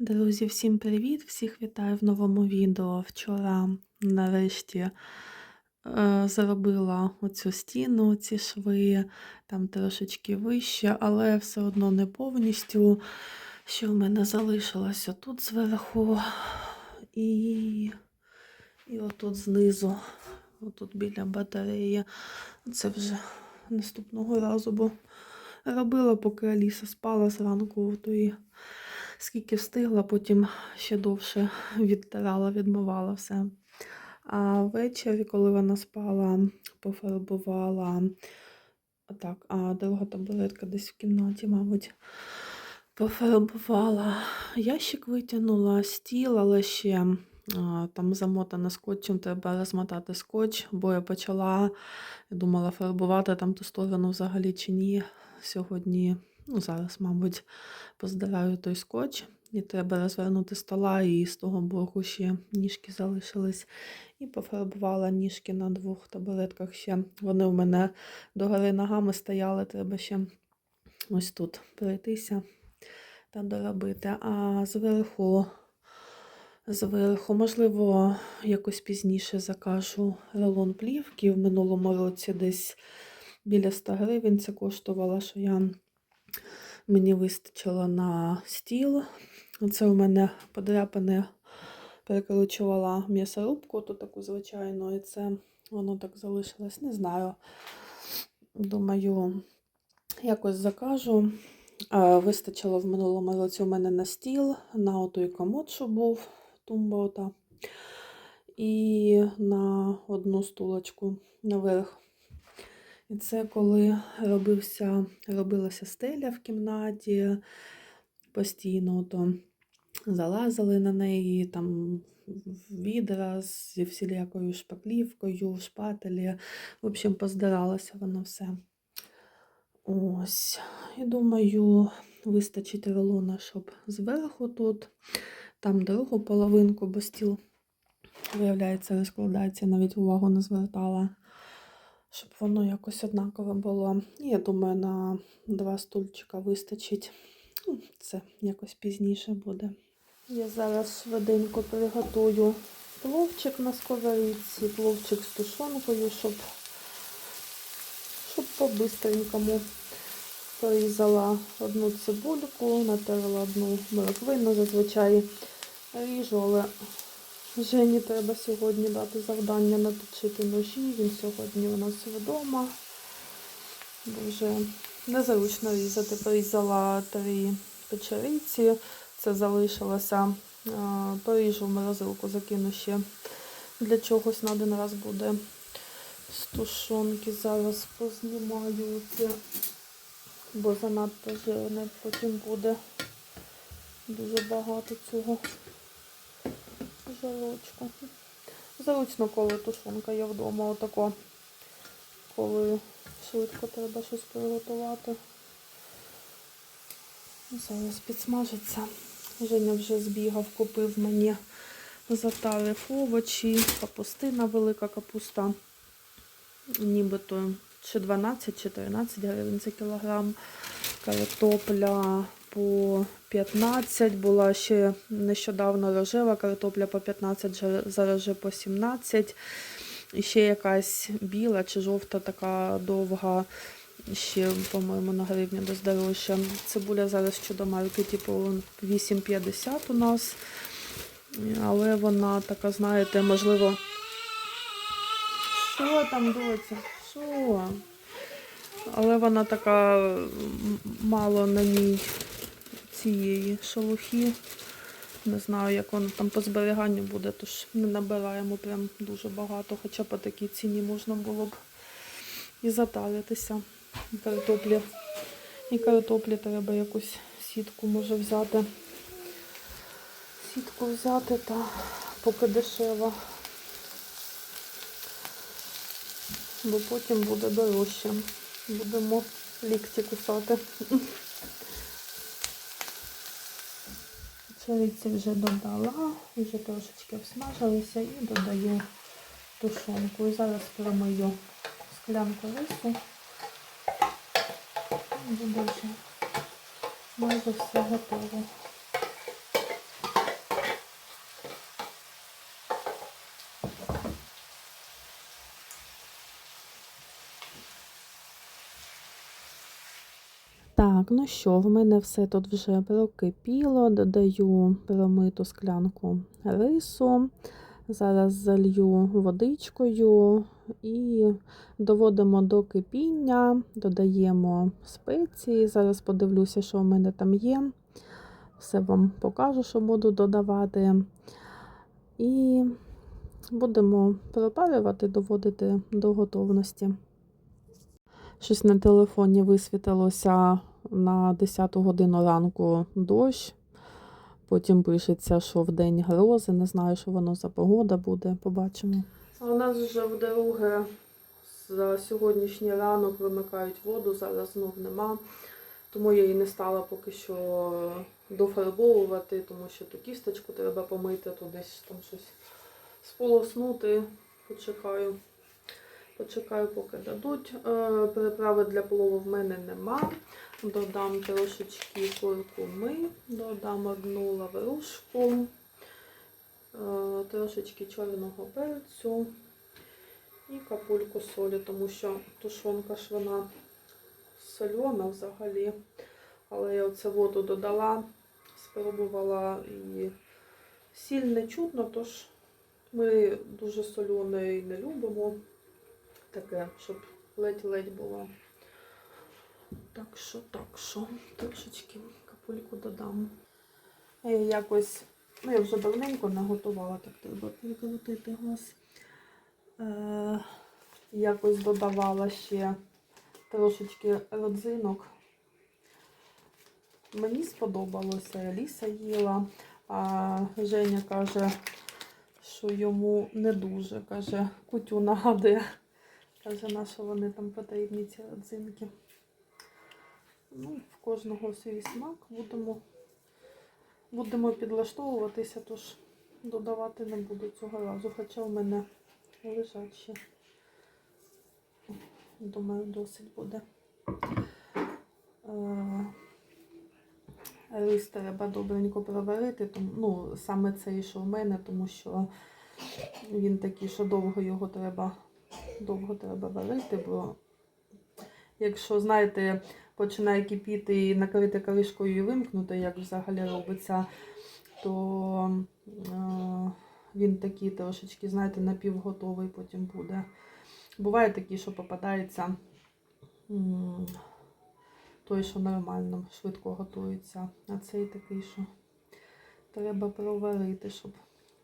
Друзі, всім привіт! Всіх вітаю в новому відео. Вчора нарешті е, зробила оцю стіну, ці шви, там трошечки вище, але все одно не повністю. Що в мене залишилося тут зверху і, і отут знизу, отут біля батареї. Це вже наступного разу, бо робила, поки Аліса спала зранку, то і скільки встигла, потім ще довше відтирала, відмивала все. А ввечері, коли вона спала, пофарбувала. Так, а друга табуретка десь в кімнаті, мабуть, пофарбувала. Ящик витягнула, стіл, але ще там замотана скотчем, треба розмотати скотч, бо я почала, я думала, фарбувати там ту сторону взагалі чи ні. Сьогодні, ну зараз, мабуть, поздираю той скотч. І треба розвернути стола, і з того боку ще ніжки залишились. І пофарбувала ніжки на двох табуретках ще. Вони у мене догори ногами стояли, треба ще ось тут пройтися та доробити. А зверху, зверху, можливо, якось пізніше закажу рулон плівки. В минулому році десь біля 100 гривень це коштувало, що я мені вистачило на стіл. Це у мене подряпане перекручувала м'ясорубку, то таку звичайну, і це воно так залишилось, не знаю. Думаю, якось закажу. Вистачило в минулому році у мене на стіл, на отой комод, що був тумбота, і на одну стулочку наверх. І це коли робився, робилася стеля в кімнаті, постійно то залазили на неї, там відра зі всілякою шпаклівкою, шпателі. В общем, поздиралося воно все. Ось. І думаю, вистачить рулона, щоб зверху тут, там другу половинку, бо стіл, виявляється, розкладається, навіть увагу не звертала, щоб воно якось однакове було. Я думаю, на два стульчика вистачить. Ну, Це якось пізніше буде. Я зараз швиденько приготую пловчик на сковорідці, пловчик з тушонкою, щоб, щоб по-бистренькому порізала одну цибульку, натерла одну морквину, зазвичай ріжу, але Жені треба сьогодні дати завдання наточити ножі. Він сьогодні у нас вдома. Бо вже незручно різати. Порізала три печериці. Це залишилося. Поріжу в морозилку, закину ще для чогось на один раз буде з тушонки. Зараз познімаю це, бо занадто жирне, потім буде дуже багато цього жирочку. Зручно, коли тушонка є вдома, отако, коли швидко треба щось приготувати. Зараз підсмажиться. Женя вже збігав, купив мені, затарив овочі, капустина велика капуста. Нібито чи 12, чи 13 гривень за кілограм. Картопля по 15, була ще нещодавно рожева картопля по 15, зараз вже по 17. І ще якась біла чи жовта така довга ще, по-моєму, на гривню десь дорожче. Цибуля зараз чудомарки, типу 8,50 у нас. Але вона така, знаєте, можливо. Що там доця? Що? Але вона така мало на ній цієї шелухи. Не знаю, як воно там по зберіганню буде, тож не набираємо прям дуже багато, хоча по такій ціні можна було б і затаритися картоплі. І картоплі треба якусь сітку може взяти. Сітку взяти та поки дешево. Бо потім буде дорожче. Будемо лікті кусати. Чоловіці вже додала, вже трошечки обсмажилися і додаю тушонку. І зараз промию склянку рису буде вже майже все готово. Так, ну що, в мене все тут вже прокипіло, додаю промиту склянку рису. Зараз залью водичкою і доводимо до кипіння, додаємо спеції. Зараз подивлюся, що в мене там є. Все вам покажу, що буду додавати. І будемо пропарювати, доводити до готовності. Щось на телефоні висвітилося на 10 годину ранку дощ. Потім пишеться, що в день грози. Не знаю, що воно за погода буде. Побачимо. А у нас вже вдруге за сьогоднішній ранок вимикають воду, зараз знов нема. Тому я її не стала поки що дофарбовувати, тому що ту кісточку треба помити, то десь там щось сполоснути. Почекаю. Почекаю, поки дадуть. Е, Приправи для плову в мене нема. Додам трошечки куркуми, додам одну лаврушку, е, трошечки чорного перцю і капульку солі, тому що тушонка ж вона сольона взагалі. Але я оце воду додала, спробувала і сіль не чутно, тож ми дуже соленої не любимо. Таке, щоб ледь-ледь було. Так що, так що, трошечки капульку додам. Я якось, ну я вже давненько не готувала, так треба прикрутити газ. Е, якось додавала ще трошечки родзинок. Мені сподобалося, Аліса їла, а Женя каже, що йому не дуже. Каже, кутю нагадує. Каже, на що вони там потрібні ці родзинки. Ну, в кожного свій смак будемо, будемо підлаштовуватися, тож додавати не буду цього разу, хоча в мене лежать. Думаю, досить буде. Е, Рис треба добренько проварити, тому, ну, саме цей, що в мене, тому що він такий, що довго його треба, довго треба варити, бо якщо, знаєте, починає кипіти і накрити кришкою і вимкнути, як взагалі робиться, то е, він такий трошечки, знаєте, напівготовий потім буде. Буває такі, що попадається той, що нормально, швидко готується. А цей такий, що треба проварити, щоб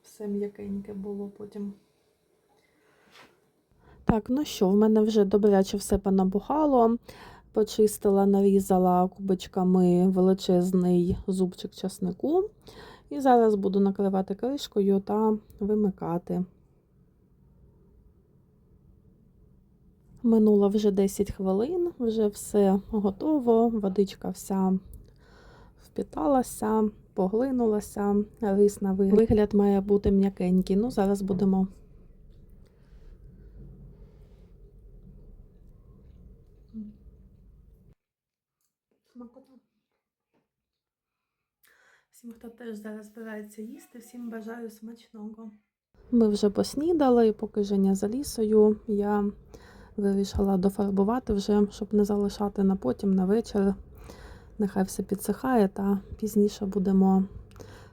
все м'якеньке було потім. Так, ну що, в мене вже добряче все понабухало. Почистила, нарізала кубочками величезний зубчик часнику. І зараз буду накривати кришкою та вимикати. Минуло вже 10 хвилин, вже все готово, водичка вся впіталася, поглинулася, рис на вигляд має бути м'якенький. Ну, зараз будемо. Всім, хто теж зараз збирається їсти, всім бажаю смачного. Ми вже поснідали, поки Женя за лісою. Я вирішила дофарбувати вже, щоб не залишати на потім, на вечір. Нехай все підсихає, та пізніше будемо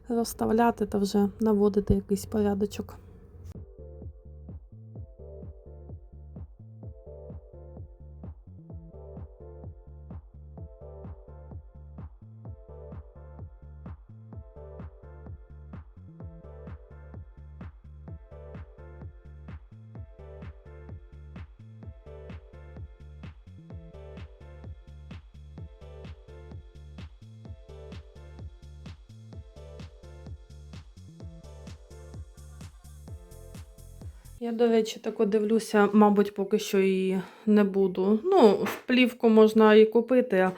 розставляти та вже наводити якийсь порядочок. Я, до речі, так дивлюся, мабуть, поки що і не буду. Ну, плівку можна і купити,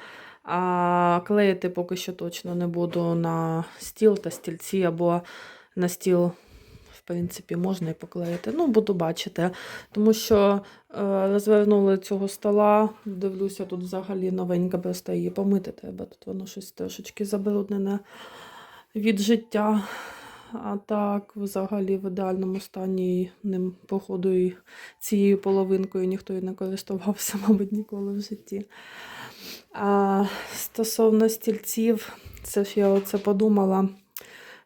а клеїти поки що точно не буду на стіл та стільці, або на стіл, в принципі, можна і поклеїти. Ну, буду бачити. Тому що е, розвернули цього стола, дивлюся, тут взагалі новенька, просто її помити треба. Тут воно щось трошечки забруднене від життя. А так, взагалі, в ідеальному стані ним, походу, і цією половинкою ніхто і не користувався, мабуть, ніколи в житті. А стосовно стільців, це ж я оце подумала.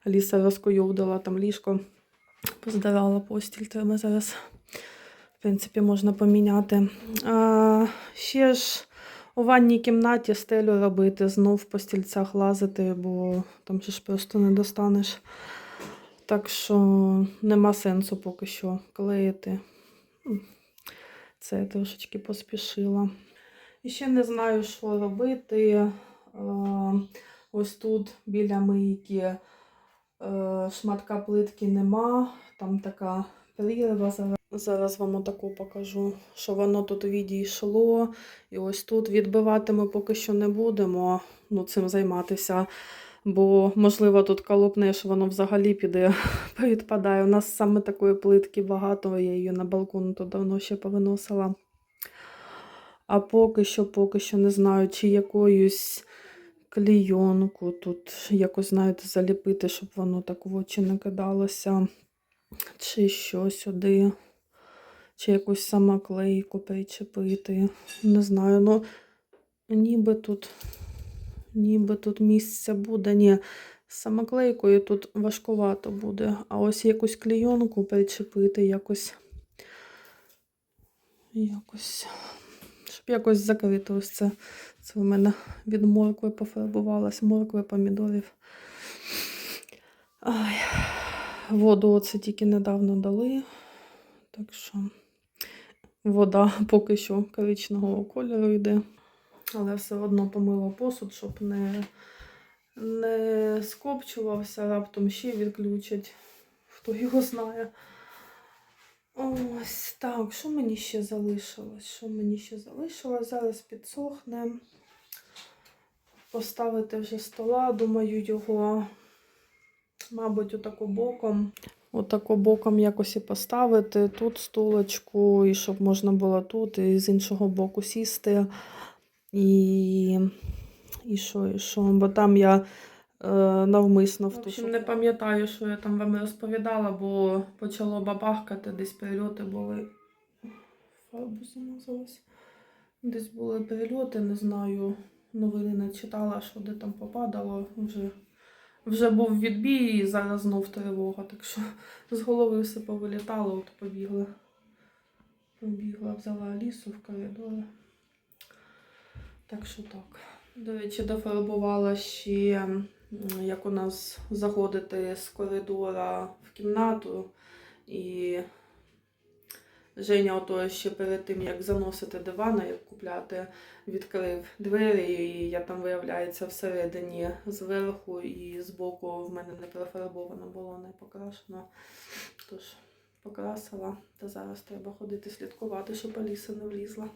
Ліса розкуйовдила там ліжко, поздирала постіль, треба зараз, в принципі, можна поміняти. А, ще ж у ванній кімнаті стелю робити, знов по стільцях лазити, бо там ж просто не достанеш. Так що нема сенсу поки що клеїти. Це я трошечки поспішила. І ще не знаю, що робити. Е, Ось тут біля мийки е, шматка плитки нема. Там така прірва. Зараз, вам отаку покажу, що воно тут відійшло. І ось тут відбивати ми поки що не будемо ну, цим займатися. Бо, можливо, тут колопне, що воно взагалі піде, відпадає. У нас саме такої плитки багато, я її на балкон тут давно ще повиносила. А поки що, поки що не знаю, чи якоюсь клійонку тут якось, знаєте, заліпити, щоб воно так в очі не кидалося. Чи що сюди, чи якусь самоклейку причепити. Не знаю, ну ніби тут, ніби тут місце буде. Ні, з самоклейкою тут важкувато буде. А ось якусь клійонку причепити, якось. Якось. Щоб якось закрити ось це. Це в мене від моркви пофарбувалась, моркви, помідорів. Ай. Воду оце тільки недавно дали. Так що вода поки що коричневого кольору йде. Але все одно помила посуд, щоб не, не скопчувався, раптом ще відключать. Хто його знає. Ось так, що мені ще залишилось? Що мені ще залишилось? Зараз підсохне. Поставити вже стола, думаю, його, мабуть, отако боком. Отако боком якось і поставити. Тут стулочку, і щоб можна було тут, і з іншого боку сісти. І, і що, і що? Бо там я е, навмисно в общем, не пам'ятаю, що я там вам розповідала, бо почало бабахкати, десь перельоти були. Фарбу замазалась. Десь були перельоти, не знаю. Новини не читала, що де там попадало. Вже, вже був відбій і зараз знов тривога. Так що з голови все повилітало, от побігла. Побігла, взяла лісу в коридори. Так що так. До речі, дофарбувала ще, як у нас заходити з коридора в кімнату. І Женя ото ще перед тим, як заносити дивана, як купляти, відкрив двері, і я там, виявляється, всередині зверху і збоку в мене не профарбовано було, не покрашено. Тож покрасила. Та зараз треба ходити слідкувати, щоб Аліса не влізла.